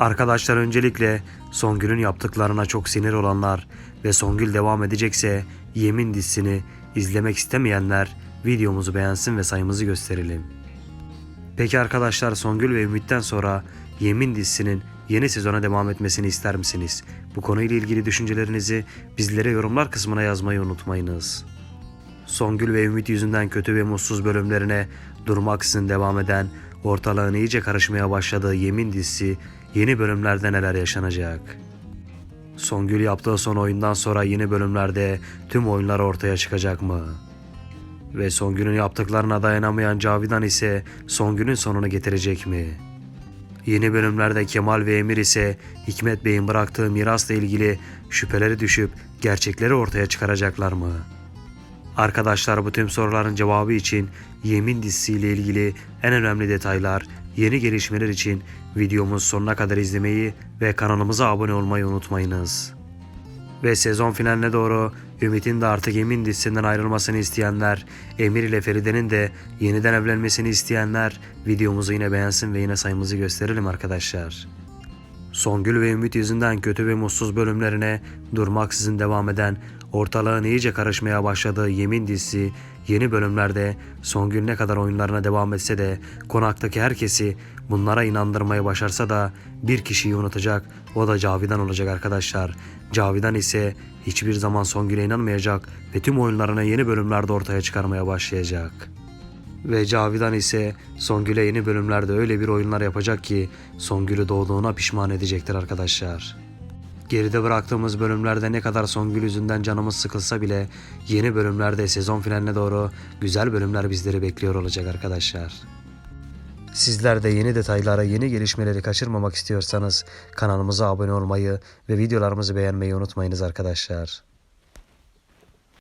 Arkadaşlar öncelikle Songül'ün yaptıklarına çok sinir olanlar ve Songül devam edecekse Yemin dizisini izlemek istemeyenler videomuzu beğensin ve sayımızı gösterelim. Peki arkadaşlar Songül ve Ümit'ten sonra Yemin dizisinin yeni sezona devam etmesini ister misiniz? Bu konuyla ilgili düşüncelerinizi bizlere yorumlar kısmına yazmayı unutmayınız. Songül ve Ümit yüzünden kötü ve mutsuz bölümlerine durmaksızın devam eden, ortalığın iyice karışmaya başladığı Yemin dizisi yeni bölümlerde neler yaşanacak? Songül yaptığı son oyundan sonra yeni bölümlerde tüm oyunlar ortaya çıkacak mı? Ve Songül'ün yaptıklarına dayanamayan Cavidan ise Songül'ün sonunu getirecek mi? Yeni bölümlerde Kemal ve Emir ise Hikmet Bey'in bıraktığı mirasla ilgili şüpheleri düşüp gerçekleri ortaya çıkaracaklar mı? Arkadaşlar bu tüm soruların cevabı için Yemin dizisiyle ilgili en önemli detaylar, yeni gelişmeler için videomuz sonuna kadar izlemeyi ve kanalımıza abone olmayı unutmayınız. Ve sezon finaline doğru Ümit'in de artık Yemin dizisinden ayrılmasını isteyenler, Emir ile Feride'nin de yeniden evlenmesini isteyenler videomuzu yine beğensin ve yine sayımızı gösterelim arkadaşlar. Songül ve Ümit yüzünden kötü ve mutsuz bölümlerine durmaksızın devam eden, ortalığın iyice karışmaya başladığı Yemin dizisi yeni bölümlerde Songül ne kadar oyunlarına devam etse de konaktaki herkesi bunlara inandırmayı başarsa da bir kişiyi unutacak o da Cavidan olacak arkadaşlar. Cavidan ise hiçbir zaman Songül'e inanmayacak ve tüm oyunlarını yeni bölümlerde ortaya çıkarmaya başlayacak. Ve Cavidan ise Songül'e yeni bölümlerde öyle bir oyunlar yapacak ki Songül'ü doğduğuna pişman edecektir arkadaşlar. Geride bıraktığımız bölümlerde ne kadar Songül yüzünden canımız sıkılsa bile yeni bölümlerde sezon finaline doğru güzel bölümler bizleri bekliyor olacak arkadaşlar. Sizler de yeni detaylara, yeni gelişmeleri kaçırmamak istiyorsanız kanalımıza abone olmayı ve videolarımızı beğenmeyi unutmayınız arkadaşlar.